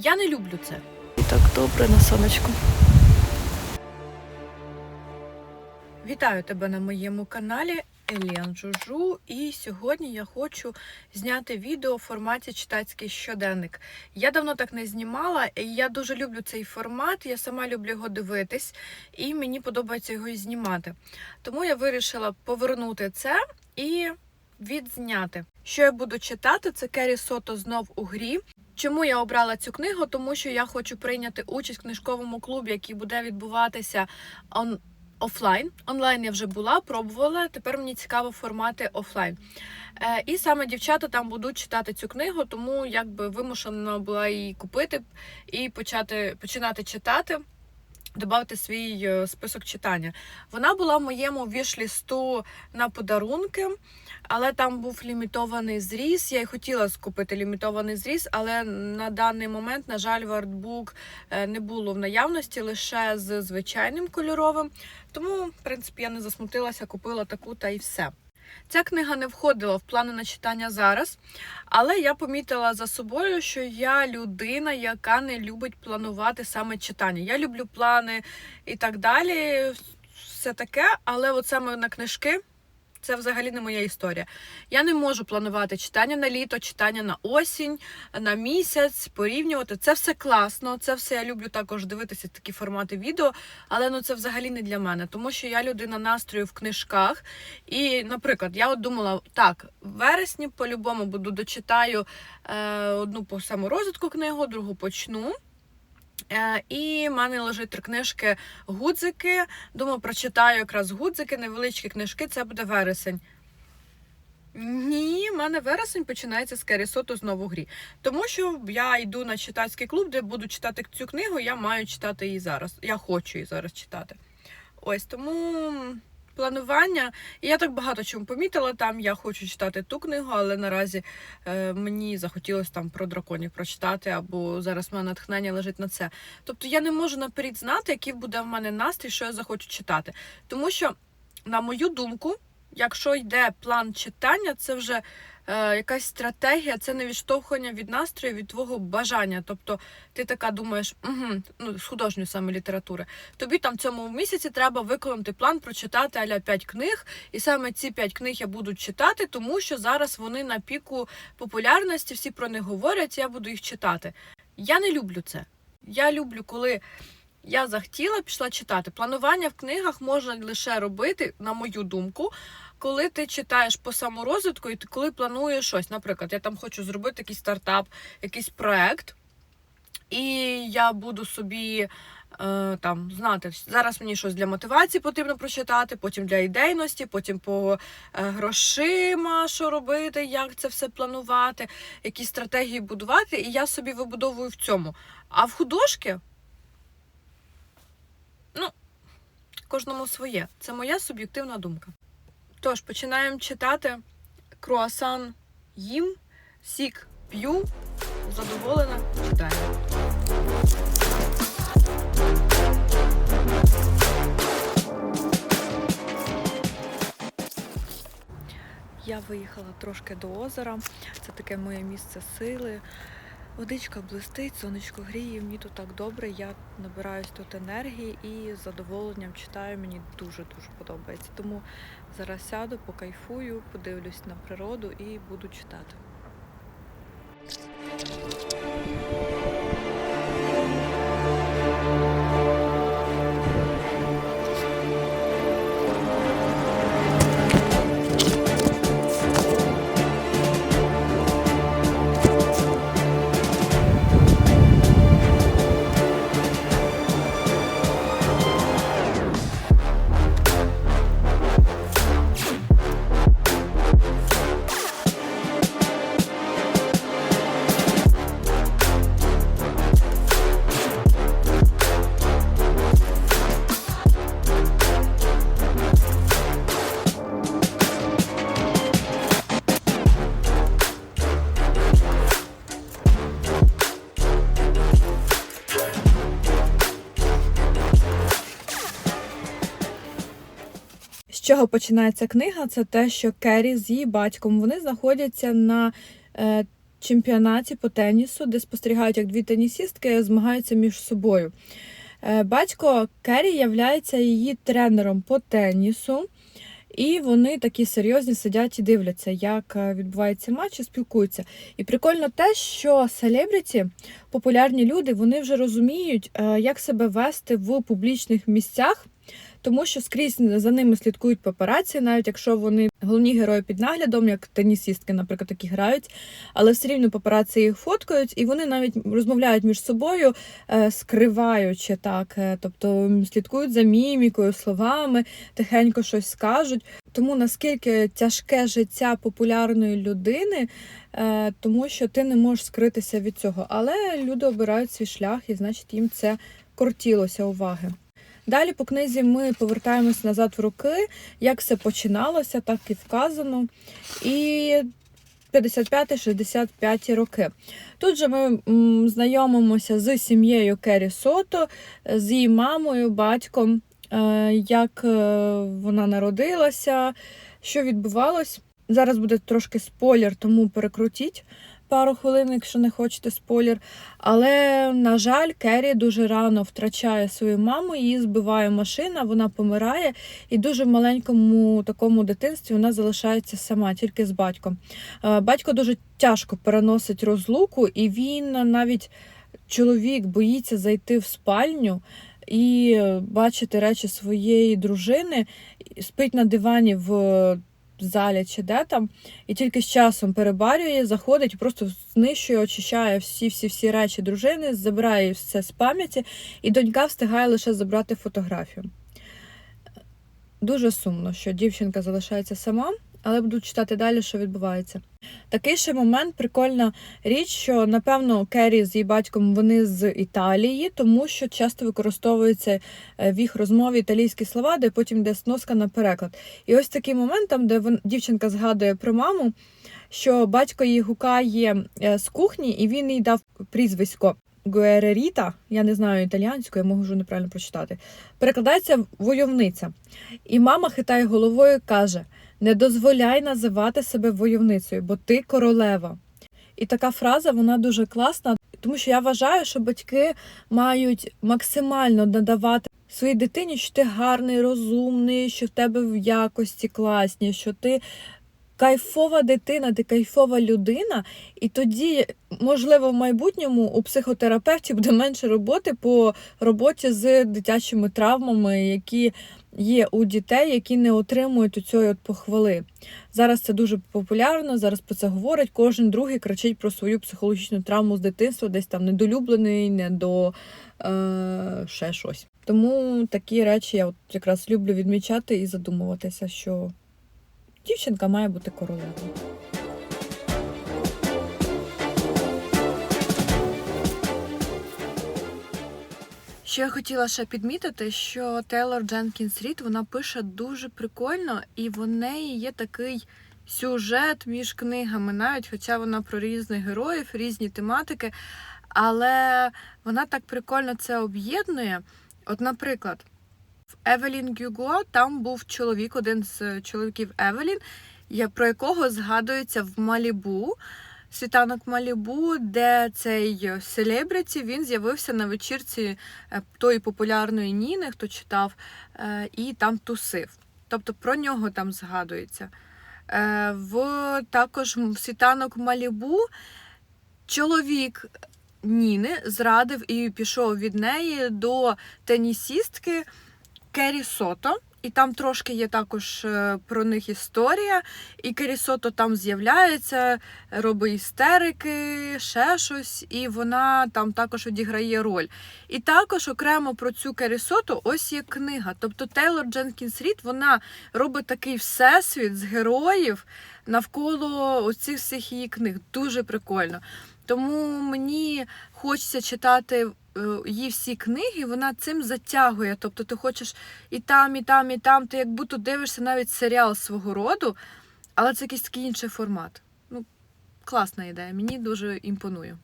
Я не люблю це. І так добре на сонечку. Вітаю тебе на моєму каналі Еліан Жужу. І сьогодні я хочу зняти відео в форматі читацький щоденник. Я давно так не знімала, і я дуже люблю цей формат. Я сама люблю його дивитись, і мені подобається його і знімати. Тому я вирішила повернути це і відзняти. Що я буду читати, це Керрі Сото знов у грі. Чому я обрала цю книгу? Тому що я хочу прийняти участь в книжковому клубі, який буде відбуватися он... офлайн. Онлайн я вже була, пробувала. Тепер мені цікаво формати офлайн. Е, і саме дівчата там будуть читати цю книгу, тому якби вимушена була її купити і почати починати читати. Додати свій е, список читання. Вона була в моєму вішлісту на подарунки, але там був лімітований зріз. Я й хотіла скупити лімітований зріз, але на даний момент, на жаль, в артбук е, не було в наявності лише з звичайним кольоровим. Тому, в принципі, я не засмутилася, купила таку та й все. Ця книга не входила в плани на читання зараз, але я помітила за собою, що я людина, яка не любить планувати саме читання. Я люблю плани і так далі, все таке, але от саме на книжки. Це взагалі не моя історія. Я не можу планувати читання на літо, читання на осінь, на місяць, порівнювати. Це все класно. Це все я люблю також дивитися такі формати відео, але ну це взагалі не для мене, тому що я людина настрою в книжках. І, наприклад, я от думала, так, в вересні по-любому буду дочитаю е, одну по саморозвитку книгу, другу почну. Е, І в мене лежить три книжки гудзики. Думаю, прочитаю якраз гудзики, невеличкі книжки, це буде вересень. Ні, в мене вересень починається з Керісоту знову грі. Тому що я йду на читацький клуб, де буду читати цю книгу, я маю читати її зараз. Я хочу її зараз читати. Ось тому планування. І я так багато чому помітила там. Я хочу читати ту книгу, але наразі е, мені захотілося там про драконів прочитати, або зараз в мене натхнення лежить на це. Тобто я не можу наперед знати, який буде в мене настрій, що я захочу читати. Тому що, на мою думку, якщо йде план читання, це вже якась стратегія, це не відштовхування від настрою, від твого бажання. Тобто ти така думаєш, угу, ну, з художньої саме літератури. Тобі там цьому місяці треба виконати план прочитати аля 5 книг, і саме ці 5 книг я буду читати, тому що зараз вони на піку популярності, всі про них говорять, я буду їх читати. Я не люблю це. Я люблю, коли я захотіла, пішла читати. Планування в книгах можна лише робити, на мою думку, коли ти читаєш по саморозвитку і ти коли плануєш щось. Наприклад, я там хочу зробити якийсь стартап, якийсь проект, і я буду собі. е, Там знати, зараз мені щось для мотивації потрібно прочитати, потім для ідейності, потім по е, грошима, що робити, як це все планувати, які стратегії будувати, і я собі вибудовую в цьому. А в художки Ну, кожному своє. Це моя суб'єктивна думка. Тож, починаємо читати круасан їм, сік п'ю, задоволена, читаю. Я виїхала трошки до озера. Це таке моє місце сили. Водичка блистить, сонечко гріє, мені тут так добре, я набираюсь тут енергії і з задоволенням читаю, мені дуже-дуже подобається. Тому зараз сяду, покайфую, подивлюсь на природу і буду читати. Чого починається книга? Це те, що Керрі з її батьком вони знаходяться на е, чемпіонаті по тенісу, де спостерігають, як дві тенісістки змагаються між собою. Е, Батько Керрі являється її тренером по тенісу. І вони такі серйозні сидять і дивляться, як е, відбувається матч і спілкуються. І прикольно те, що селебріті, популярні люди, вони вже розуміють, як себе вести в публічних місцях, тому що скрізь за ними слідкують папараці, навіть якщо вони головні герої під наглядом, як тенісістки, наприклад, такі грають, але все рівно папараці їх фоткають, і вони навіть розмовляють між собою, е, скриваючи так, е, тобто слідкують за мімікою, словами, тихенько щось скажуть. Тому наскільки тяжке життя популярної людини, е, тому що ти не можеш скритися від цього. Але люди обирають свій шлях, і значить їм це кортілося уваги. Далі по книзі ми повертаємось назад в роки, як все починалося, так і вказано. І 55-65 роки. Тут же ми знайомимося з сім'єю Керрі Сото, з її мамою, батьком, е, як е, вона народилася, що відбувалось. Зараз буде трошки спойлер, тому перекрутіть пару хвилин, якщо не хочете спойлер. Але, на жаль, Керрі дуже рано втрачає свою маму, її збиває машина, вона помирає, і дуже в маленькому такому дитинстві вона залишається сама, тільки з батьком. Е, Батько дуже тяжко переносить розлуку, і він навіть чоловік боїться зайти в спальню. І бачити речі своєї дружини, спить на дивані в залі чи де там, і тільки з часом перебарює, заходить, просто знищує, очищає всі-всі-всі речі дружини, забирає все з пам'яті, і донька встигає лише забрати фотографію. Дуже сумно, що дівчинка залишається сама, але буду читати далі, що відбувається. Такий ще момент, прикольна річ, що напевно Керрі з її батьком вони з Італії, тому що часто використовуються е, в їх розмові італійські слова, де потім йде сноска на переклад. І ось такий момент, там, де вон, дівчинка згадує про маму, що батько її гукає е, з кухні, і він їй дав прізвисько. Гуереріта, я не знаю італіянською, я можу неправильно прочитати. Перекладається войовниця. І мама хитає головою каже: не дозволяй називати себе войовницею, бо ти королева. І така фраза вона дуже класна, тому що я вважаю, що батьки мають максимально надавати своїй дитині, що ти гарний, розумний, що в тебе в якості класні, що ти кайфова дитина, ти кайфова людина, і тоді, можливо, в майбутньому у психотерапевтів буде менше роботи по роботі з дитячими травмами, які є у дітей, які не отримують у цієї от похвали. Зараз це дуже популярно, зараз про це говорять. Кожен другий кричить про свою психологічну травму з дитинства, десь там недолюблений, не до е, ще щось. Тому такі речі я от якраз люблю відмічати і задумуватися, що дівчинка має бути королевою. Що я хотіла ще підмітити, що Тейлор Дженкінс Рід вона пише дуже прикольно, і в неї є такий сюжет між книгами, навіть хоча вона про різних героїв, різні тематики. Але вона так прикольно це об'єднує. От, наприклад, Евелін Гюго там був чоловік, один з чоловіків Евелін, про якого згадується в Малібу. Світанок Малібу, де цей селебриті він з'явився на вечірці е, тої популярної Ніни, хто читав, е, і там тусив. Тобто про нього там згадується. Е, В також світанок Малібу чоловік Ніни зрадив і пішов від неї до тенісістки Керрі Сото. І там трошки є також е, про них історія. І Керрі Сото там з'являється, робить істерики, ще щось, і вона там також відіграє роль. І також окремо про цю Керрі Сото ось є книга. Тобто Тейлор Дженкінс Рід вона робить такий всесвіт з героїв навколо оцих всіх її книг. Дуже прикольно. Тому мені хочеться читати її всі книги, вона цим затягує. Тобто ти хочеш і там, і там, і там. Ти як будто дивишся навіть серіал свого роду, але це якийсь такий інший формат. Ну, класна ідея, мені дуже імпонує.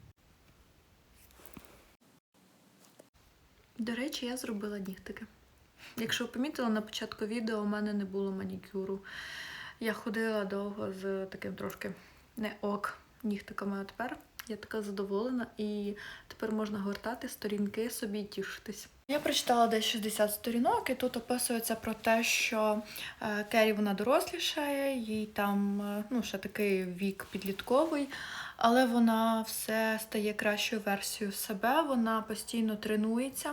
До речі, я зробила нігтики. Якщо ви помітили, на початку відео у мене не було манікюру. Я ходила довго з таким трошки не ок нігтика моя тепер. Я така задоволена, і тепер можна гортати сторінки собі тішитись. Я прочитала десь 60 сторінок, і тут описується про те, що е, Керрі вона дорослішає, їй там е, ну, ще такий вік підлітковий, але вона все стає кращою версією себе, вона постійно тренується.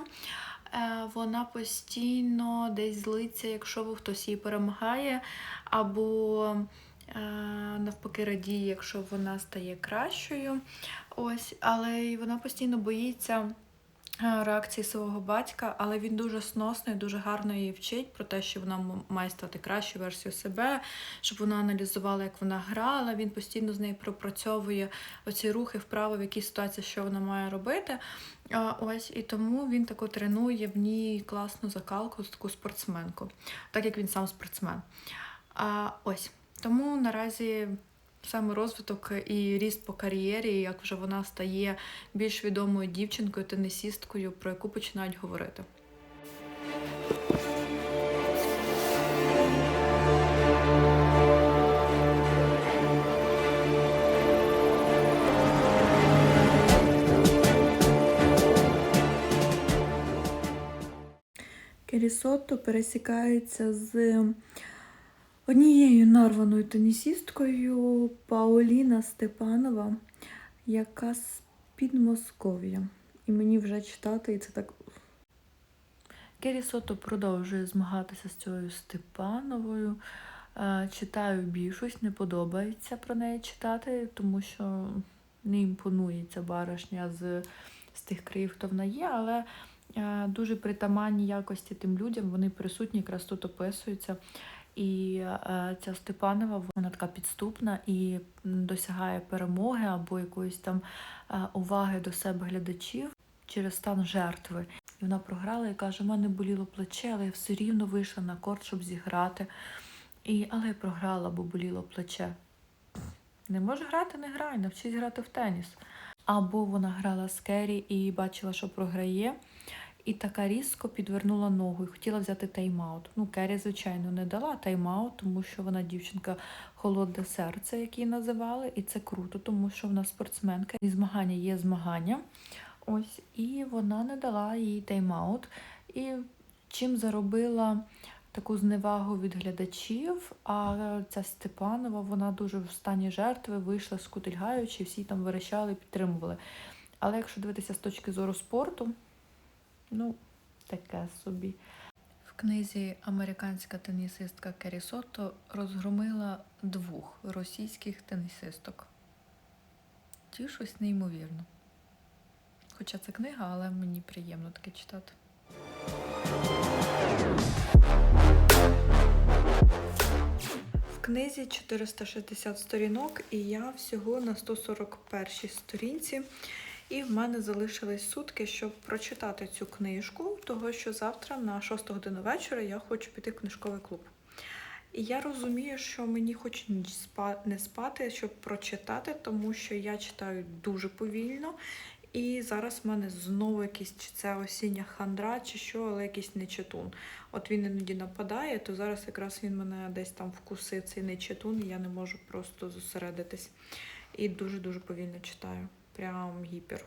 Е, Вона постійно десь злиться, якщо хтось її перемагає, або навпаки радіє, якщо вона стає кращою. Ось, але вона постійно боїться е, реакції свого батька, але він дуже сносний, дуже гарно її вчить про те, що вона має стати кращою версією себе, щоб вона аналізувала, як вона грала. Він постійно з нею пропрацьовує оці рухи вправо, в якій ситуації, що вона має робити. Ось і тому він таку тренує в ній класну закалку, таку спортсменку, так як він сам спортсмен. А, ось тому наразі саме розвиток і ріст по кар'єрі, як вже вона стає більш відомою дівчинкою, тенісісткою, про яку починають говорити. Керісотто пересікається з однією нарваною тенісісткою Пауліна Степанова, яка з Підмосков'я. І мені вже читати, і це так. Кері Сото продовжує змагатися з цією Степановою. Е, Читаю більшість, не подобається про неї читати, тому що не імпонує ця баришня з, з тих країв, хто вона є, але е, дуже притаманні якості тим людям, вони присутні, якраз тут описуються. І е, ця Степанова, вона така підступна і досягає перемоги або якоїсь там е, уваги до себе глядачів через стан жертви. І вона програла і каже: у мене боліло плече, але я все рівно вийшла на корт, щоб зіграти. І, але я програла, бо боліло плече. Не може грати, не грай, навчись грати в теніс. Або вона грала з Керрі і бачила, що програє, і така різко підвернула ногу і хотіла взяти тайм-аут. Ну, Керрі, звичайно, не дала тайм-аут, тому що вона дівчинка холодне серце, як її називали, і це круто, тому що вона спортсменка. І змагання є змагання. Ось, і вона не дала їй тайм-аут. І чим заробила таку зневагу від глядачів, а ця Степанова, вона дуже в стані жертви вийшла скутильгаючи, всі там верещали, підтримували. Але якщо дивитися з точки зору спорту, ну, таке собі. В книзі американська тенісистка Керрі Сотто розгромила двох російських тенісисток. Ті щось неймовірно. Хоча це книга, але мені приємно таке читати. В книзі 460 сторінок, і я всього на 141 сторінці. І в мене залишились сутки, щоб прочитати цю книжку, того що завтра на 6 годину вечора я хочу піти в книжковий клуб. І я розумію, що мені хоч ніч не спати, щоб прочитати, тому що я читаю дуже повільно. І зараз в мене знову якийсь чи це осіння хандра, чи що, але якийсь нечитун. От він іноді нападає, то зараз якраз він мене десь там вкусив цей нечитун, і я не можу просто зосередитись. І дуже-дуже повільно читаю. Прям гіпер.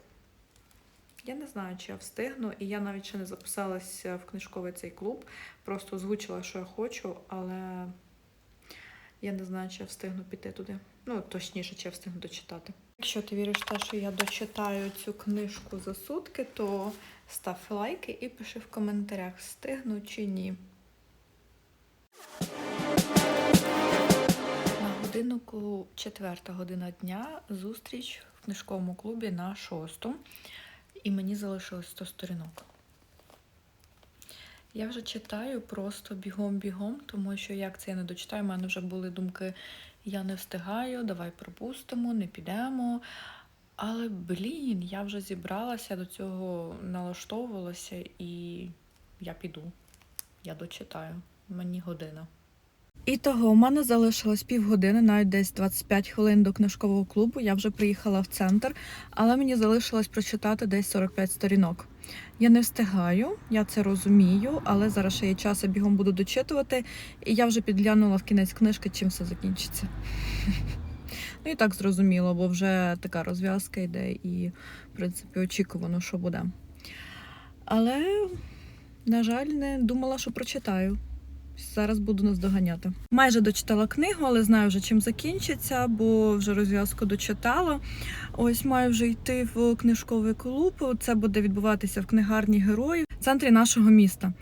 Я не знаю, чи я встигну, і я навіть ще не записалася в книжковий цей клуб. Просто озвучила, що я хочу, але я не знаю, чи я встигну піти туди. Ну, точніше, чи я встигну дочитати. Якщо ти віриш в те, що я дочитаю цю книжку за сутки, то став лайки і пиши в коментарях, встигну чи ні. На годиннику четверта година дня зустріч в книжковому клубі на шосту. І мені залишилось 100 сторінок. Я вже читаю просто бігом-бігом, тому що як це я не дочитаю, в мене вже були думки, я не встигаю, давай пропустимо, не підемо. Але, блін, я вже зібралася до цього, налаштовувалася, і я піду. Я дочитаю. Мені година. І того, у мене залишилось півгодини, навіть десь 25 хвилин до книжкового клубу. Я вже приїхала в центр, але мені залишилось прочитати десь 45 сторінок. Я не встигаю, я це розумію, але зараз ще є час, я бігом буду дочитувати, і я вже підглянула в кінець книжки, чим все закінчиться. Ну і так зрозуміло, бо вже така розв'язка йде і, в принципі, очікувано, що буде. Але, на жаль, не думала, що прочитаю. Зараз буду наздоганяти. Майже дочитала книгу, але знаю вже чим закінчиться, бо вже розв'язку дочитала. Ось маю вже йти в книжковий клуб. Це буде відбуватися в книгарні героїв в центрі нашого міста.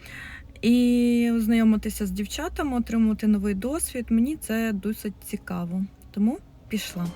І знайомитися з дівчатами, отримувати новий досвід. Мені це досить цікаво. Тому пішла.